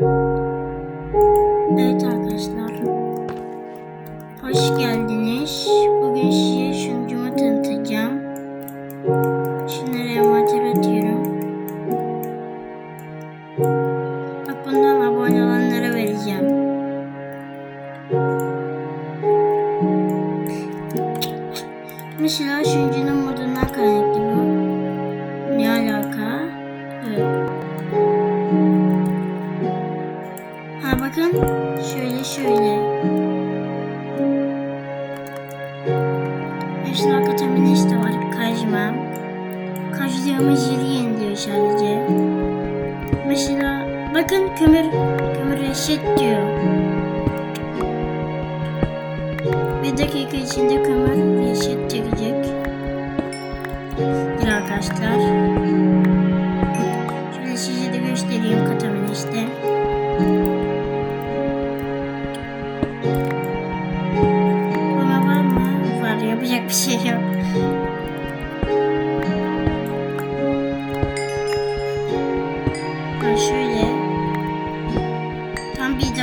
Evet arkadaşlar. Hoş geldiniz. Bugün size sunucumu tanıtacağım. Şunları envantere atıyorum. Bak bundan abone olanlara vereceğim. Mesela sunucunun modundan kaynaklı şöyle şöyle. Mesela kataminist de var kajma. Kajlığımı jeli yeniliyor sadece. Mesela bakın kömür kömür eşit diyor. Bir dakika içinde kömür eşit çekecek. Arkadaşlar.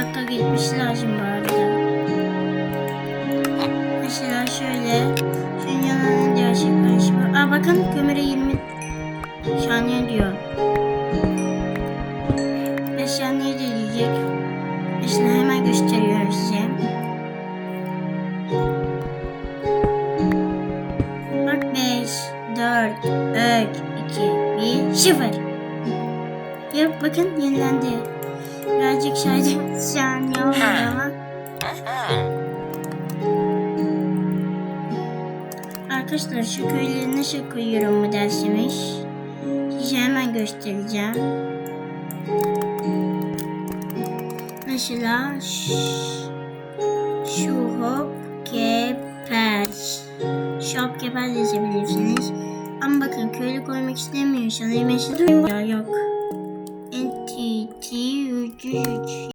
Dakika geçmesi lazım bu arada. Mesela şöyle. Şunun yanına diyor şey karışımı. Aa bakın kömüre 20 saniye diyor. 5 saniye de diyecek. Mesela hemen gösteriyorum size. Bak 5, 4, 3, 2, 1, 0. Yok bakın yenilendi. Birazcık şöyle saniye oldu ama. Arkadaşlar şu köyleri nasıl koyuyorum mu dersiniz? Size hemen göstereceğim. Mesela şu hop keper. Şu hop keper yazabilirsiniz. Ama bakın köylü koymak istemiyorsanız mesela yok. 我继续吃